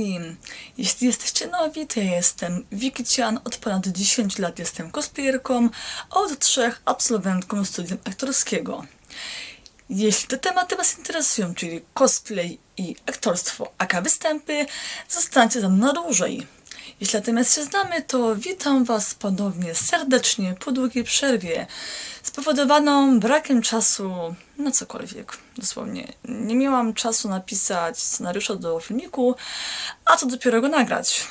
wszystkim! Jeśli jesteście nowi, to ja jestem Wikician, od ponad 10 lat jestem cosplayerką, a od 3 absolwentką studium aktorskiego. Jeśli te tematy Was interesują, czyli cosplay i aktorstwo, aka występy, zostańcie ze mną dłużej. Jeśli natomiast się znamy, to witam Was ponownie serdecznie po długiej przerwie, spowodowaną brakiem czasu na cokolwiek. Dosłownie. Nie miałam czasu napisać scenariusza do filmiku, a co dopiero go nagrać.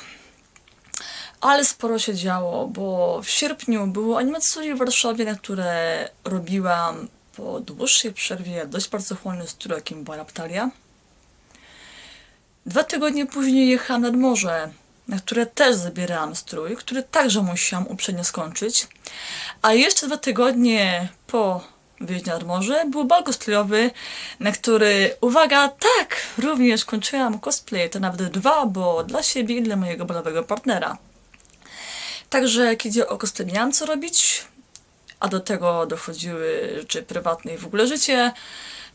Ale sporo się działo, bo w sierpniu było animatsuri w Warszawie, na które robiłam po dłuższej przerwie dość pracochłonny strój, jakim była Raptalia. Dwa tygodnie później jechałam nad morze, na które też zabierałam strój, który także musiałam uprzednio skończyć. A jeszcze dwa tygodnie po wyjeździe nad morze był bal cosplayowy, na który, uwaga, tak, również kończyłam cosplay, to nawet dwa, bo dla siebie i dla mojego balowego partnera. Także kiedy o cosplay miałam co robić, a do tego dochodziły rzeczy prywatne i w ogóle życie,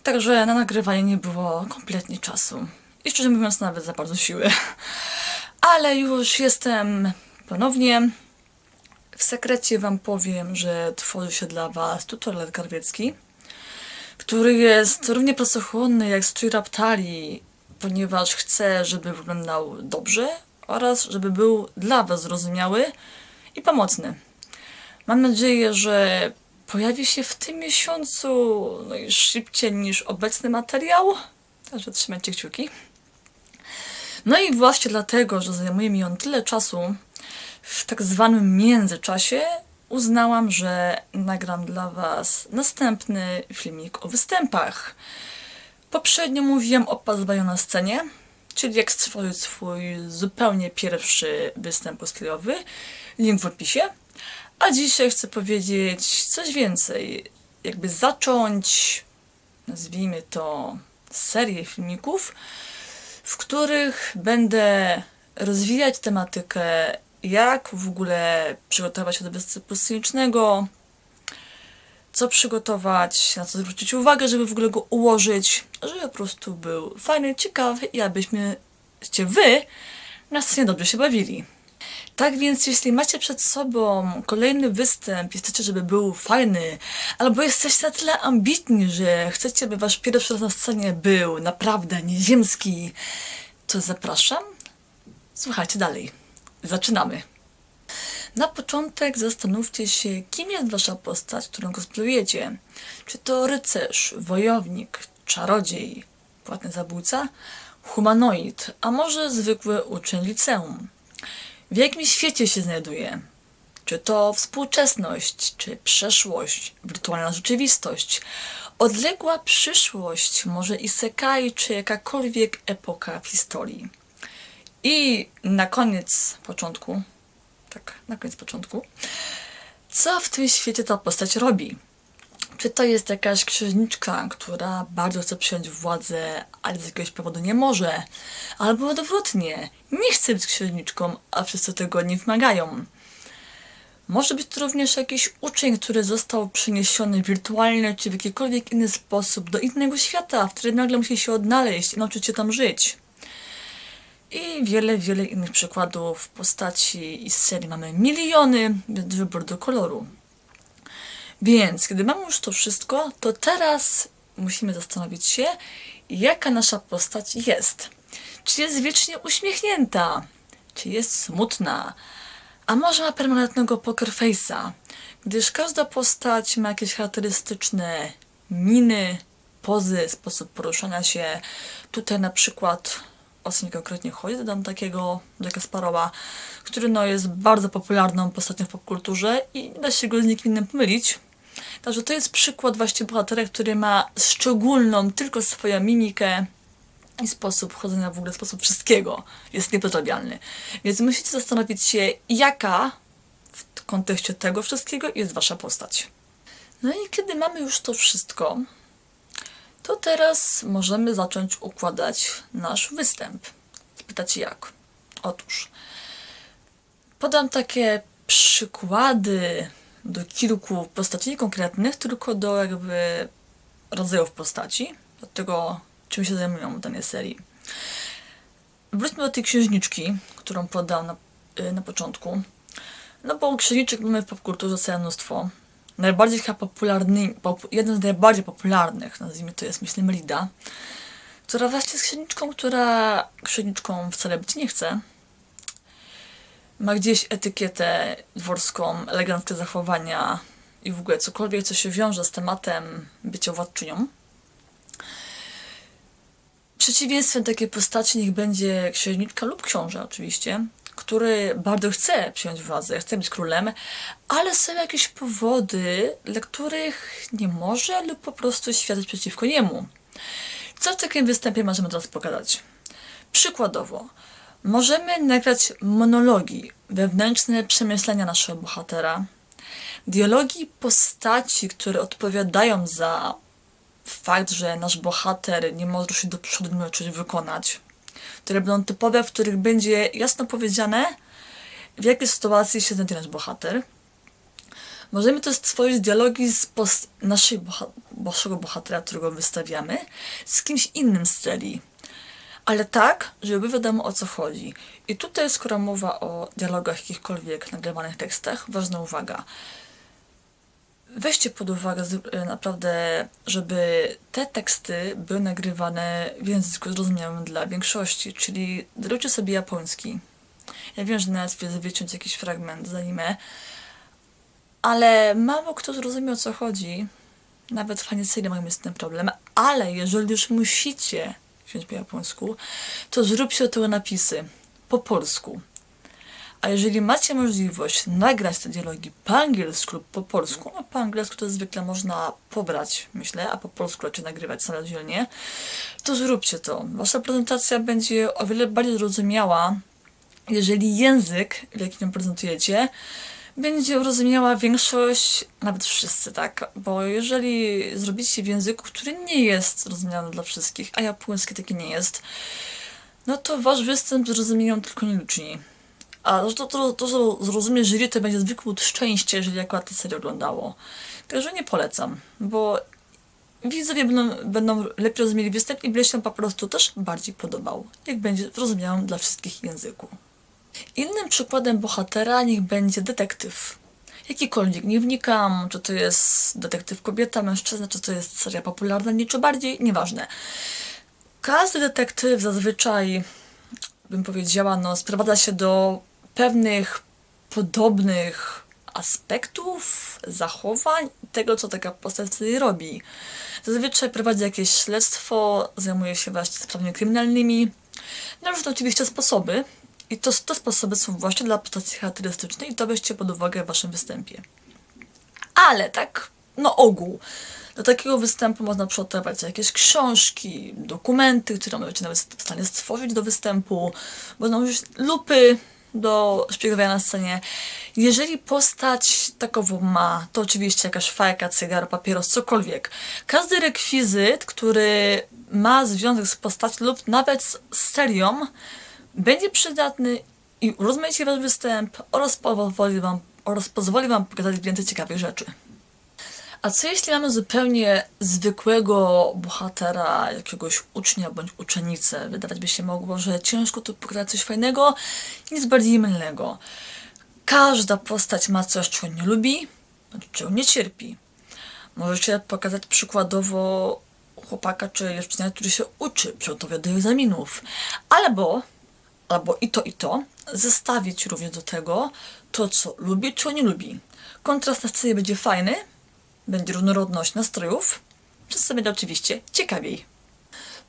także na nagrywanie nie było kompletnie czasu. I szczerze mówiąc, nawet za bardzo siły. Ale już jestem ponownie. W sekrecie Wam powiem, że tworzy się dla Was tutorial karwiecki, który jest równie pracochłonny jak strój Raptali, ponieważ chcę, żeby wyglądał dobrze oraz żeby był dla Was zrozumiały i pomocny. Mam nadzieję, że pojawi się w tym miesiącu no szybciej niż obecny materiał. Także trzymajcie kciuki. No i właśnie dlatego, że zajmuje mi on tyle czasu, w tak zwanym międzyczasie uznałam, że nagram dla Was następny filmik o występach. Poprzednio mówiłam o Pazbaju na scenie, czyli jak stworzyć swój zupełnie pierwszy występ cosplayowy. Link w opisie. A dzisiaj chcę powiedzieć coś więcej. Jakby zacząć, nazwijmy to, serię filmików, w których będę rozwijać tematykę, jak w ogóle przygotować się do występu scenicznego, co przygotować, na co zwrócić uwagę, żeby w ogóle go ułożyć, żeby po prostu był fajny, ciekawy i abyśmy wy na scenie dobrze się bawili. Tak więc, jeśli macie przed sobą kolejny występ i chcecie, żeby był fajny, albo jesteście na tyle ambitni, że chcecie, by wasz pierwszy raz na scenie był naprawdę nieziemski, to zapraszam. Słuchajcie dalej. Zaczynamy. Na początek zastanówcie się, kim jest wasza postać, którą cosplayujecie. Czy to rycerz, wojownik, czarodziej, płatny zabójca, humanoid, a może zwykły uczeń liceum. W jakim świecie się znajduje? Czy to współczesność, czy przeszłość, wirtualna rzeczywistość, odległa przyszłość, może isekai, czy jakakolwiek epoka w historii? I na koniec początku, tak, na koniec początku, co w tym świecie ta postać robi? Czy to jest jakaś księżniczka, która bardzo chce przejąć władzę, ale z jakiegoś powodu nie może? Albo odwrotnie, nie chce być księżniczką, a wszyscy tego nie wymagają. Może być to również jakiś uczeń, który został przeniesiony wirtualnie czy w jakikolwiek inny sposób do innego świata, w którym nagle musi się odnaleźć i nauczyć się tam żyć. I wiele, wiele innych przykładów w postaci i z serii mamy miliony, więc wybór do koloru. Więc, kiedy mamy już to wszystko, to teraz musimy zastanowić się, jaka nasza postać jest. Czy jest wiecznie uśmiechnięta? Czy jest smutna? A może ma permanentnego poker face'a? Gdyż każda postać ma jakieś charakterystyczne miny, pozy, sposób poruszania się. Tutaj na przykład o co mi konkretnie chodzi, dodam takiego Jacka Sparrowa, który no, jest bardzo popularną postacią w popkulturze i nie da się go z nikim innym pomylić. Także to jest przykład właśnie bohatera, który ma szczególną tylko swoją mimikę i sposób chodzenia w ogóle, sposób wszystkiego jest niepodrobialny. Więc musicie zastanowić się, jaka w kontekście tego wszystkiego jest wasza postać. No i kiedy mamy już to wszystko, to teraz możemy zacząć układać nasz występ. Spytacie jak? Otóż podam takie przykłady do kilku postaci konkretnych, tylko do jakby rodzajów postaci, do tego czym się zajmują w danej serii. wróćmy do tej księżniczki, którą podałam na, y, na początku. No bo księżniczek mamy w popkulturze całe mnóstwo. Najbardziej chyba popularny, pop, jeden z najbardziej popularnych, nazwijmy to jest, myślę, Melida, która właśnie jest księżniczką, która księżniczką wcale być nie chce. Ma gdzieś etykietę dworską, eleganckie zachowania i w ogóle cokolwiek, co się wiąże z tematem bycia władczynią. Przeciwieństwem takiej postaci niech będzie księżniczka lub książę oczywiście, który bardzo chce przyjąć władzę, chce być królem, ale są jakieś powody, dla których nie może lub po prostu świadczyć przeciwko niemu. Co w takim występie możemy teraz pokazać? Przykładowo, możemy nagrać monologi, wewnętrzne przemyślenia naszego bohatera, dialogi postaci, które odpowiadają za fakt, że nasz bohater nie może ruszyć do przodu, coś wykonać, które będą typowe, w których będzie jasno powiedziane, w jakiej sytuacji się znajduje nasz bohater. Możemy też stworzyć dialogi z pos- naszej boha- naszego bohatera, którego wystawiamy, z kimś innym z serii. Ale tak, żeby wiadomo o co chodzi. I tutaj, skoro mowa o dialogach jakichkolwiek nagrywanych tekstach, ważna uwaga. Weźcie pod uwagę e, naprawdę, żeby te teksty były nagrywane w języku zrozumiałym dla większości, czyli zróbcie sobie japoński. Ja wiem, że nawet wiedzę wyciąć jakiś fragment z anime, ale mało kto zrozumie o co chodzi. Nawet fani serii mają z tym problem, ale jeżeli już musicie wziąć po japońsku, to zróbcie to napisy po polsku. A jeżeli macie możliwość nagrać te dialogi po angielsku lub po polsku, no po angielsku to zwykle można pobrać, myślę, a po polsku raczej nagrywać samodzielnie, to zróbcie to. Wasza prezentacja będzie o wiele bardziej zrozumiała, jeżeli język, w jakim prezentujecie, będzie rozumiała większość, nawet wszyscy, tak? Bo jeżeli zrobicie w języku, który nie jest zrozumiany dla wszystkich, a japoński taki nie jest, no to wasz występ zrozumieją tylko nieliczni. A to, to, to, to zrozumie jury to będzie zwykłe szczęście, jeżeli akurat tę serię oglądało. Także nie polecam, bo widzowie będą, będą lepiej rozumieli występ i będzie się po prostu też bardziej podobał, jak będzie zrozumiałym dla wszystkich języku. Innym przykładem bohatera niech będzie detektyw. Jakikolwiek, nie wnikam, czy to jest detektyw kobieta, mężczyzna, czy to jest seria popularna, niczym bardziej, nieważne. Każdy detektyw zazwyczaj, bym powiedziała, no, sprowadza się do pewnych podobnych aspektów, zachowań, tego, co taka postać wtedy robi. Zazwyczaj prowadzi jakieś śledztwo, zajmuje się właśnie sprawami kryminalnymi. No różne oczywiście sposoby. I to, te sposoby są właśnie dla postaci charakterystycznej i to weźcie pod uwagę w waszym występie. Ale tak, no ogół. Do takiego występu można przygotować jakieś książki, dokumenty, które możecie nawet w stanie stworzyć do występu. Można użyć lupy do szpiegowania na scenie. Jeżeli postać takową ma, to oczywiście jakaś fajka, cygar, papieros, cokolwiek. Każdy rekwizyt, który ma związek z postacią lub nawet z serią, będzie przydatny i urozmaici wasz występ oraz pozwoli wam, oraz pozwoli wam pokazać więcej ciekawych rzeczy. A co jeśli mamy zupełnie zwykłego bohatera, jakiegoś ucznia bądź uczennicę? Wydawać by się mogło, że ciężko tu pokazać coś fajnego, nic bardziej mylnego. Każda postać ma coś, czego nie lubi, bądź czego nie cierpi. Możecie pokazać przykładowo chłopaka czy dziewczynę, który się uczy, przygotowuje do egzaminów. Albo, albo i to, i to, zestawić również do tego to, co lubi, czego nie lubi. Kontrast na scenie będzie fajny, będzie różnorodność nastrojów, przez co będzie oczywiście ciekawiej.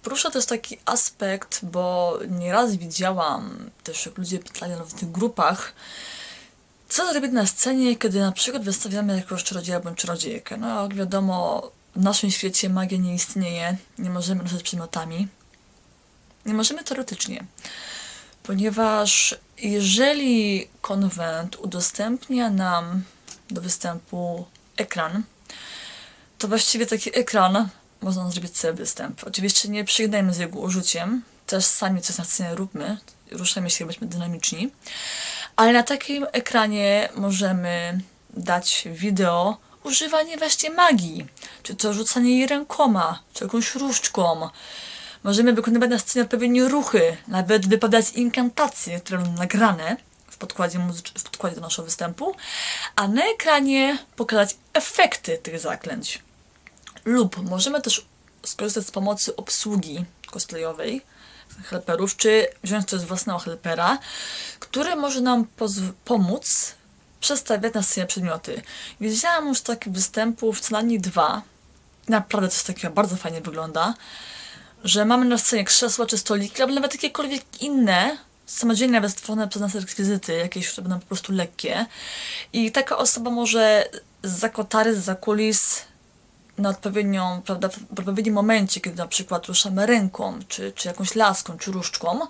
Proszę też taki aspekt, bo nieraz widziałam też, jak ludzie pytają w tych grupach, co zrobić na scenie, kiedy na przykład wystawiamy jakiegoś czarodzieja bądź czarodziejkę. No, jak wiadomo, w naszym świecie magia nie istnieje, nie możemy ruszać przedmiotami. Nie możemy teoretycznie, ponieważ jeżeli konwent udostępnia nam do występu ekran, to właściwie taki ekran można zrobić sobie występ. Oczywiście nie przygnajmy z jego użyciem, też sami coś na scenie róbmy, ruszajmy się, bądźmy dynamiczni, ale na takim ekranie możemy dać wideo używanie właśnie magii, czy to rzucanie jej rękoma, czy jakąś różdżką. Możemy wykonywać na scenie odpowiednie ruchy, nawet wypowiadać inkantacje, które będą nagrane w podkładzie, w podkładzie do naszego występu, a na ekranie pokazać efekty tych zaklęć. Lub możemy też skorzystać z pomocy obsługi cosplayowej, helperów, czy wziąć też własnego helpera, który może nam pomóc przestawiać na scenie przedmioty. Widziałam już takich występów, co najmniej dwa. Naprawdę coś takiego bardzo fajnie wygląda, że mamy na scenie krzesła czy stoliki, albo nawet jakiekolwiek inne, samodzielnie wystworzone przez nas rekwizyty, jakieś, które będą po prostu lekkie. I taka osoba może z kotary, z kulis na odpowiednią, prawda, w odpowiednim momencie, kiedy na przykład ruszamy ręką, czy, czy jakąś laską, czy różdżką,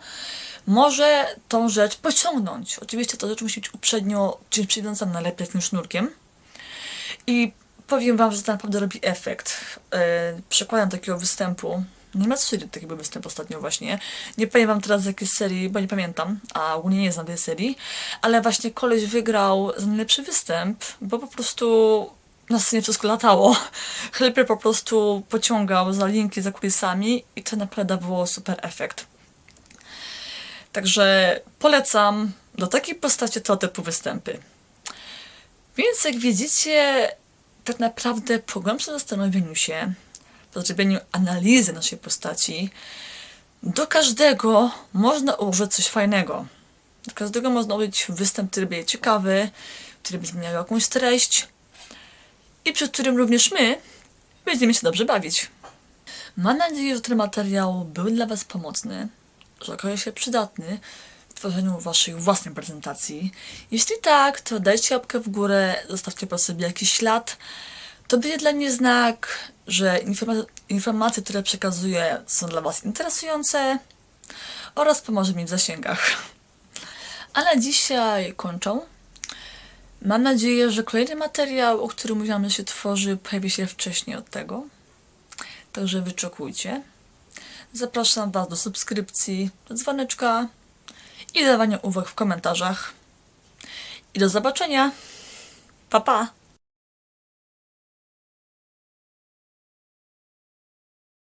może tą rzecz pociągnąć. Oczywiście ta rzecz musi być uprzednio czymś przywiązana, najlepiej jakimś sznurkiem. I powiem wam, że to naprawdę robi efekt. Yy, przykładem takiego występu, nie ma serii takiego występu ostatnio właśnie. Nie powiem wam teraz z jakiej serii, bo nie pamiętam, a ogólnie nie znam tej serii, ale właśnie koleś wygrał za najlepszy występ, bo po prostu na scenie wszystko latało. Helper po prostu pociągał za linki za kulisami i to naprawdę było super efekt. Także polecam do takiej postaci to typu występy. Więc jak widzicie, tak naprawdę po głębszym zastanowieniu się, po zrobieniu analizy naszej postaci, do każdego można ułożyć coś fajnego. Do każdego można ułożyć występ, który będzie ciekawy, który będzie miał jakąś treść i przy którym również my będziemy się dobrze bawić. Mam nadzieję, że ten materiał był dla Was pomocny, że okaże się przydatny w tworzeniu Waszej własnej prezentacji. Jeśli tak, to dajcie łapkę w górę, zostawcie po sobie jakiś ślad. To będzie dla mnie znak, że informa- informacje, które przekazuję, są dla Was interesujące oraz pomoże mi w zasięgach. A na dzisiaj kończą. Mam nadzieję, że kolejny materiał, o którym mówiłam, się tworzy, pojawi się wcześniej od tego. Także wyczekujcie. Zapraszam Was do subskrypcji, do dzwoneczka i dawania uwag w komentarzach. I do zobaczenia. Pa, pa!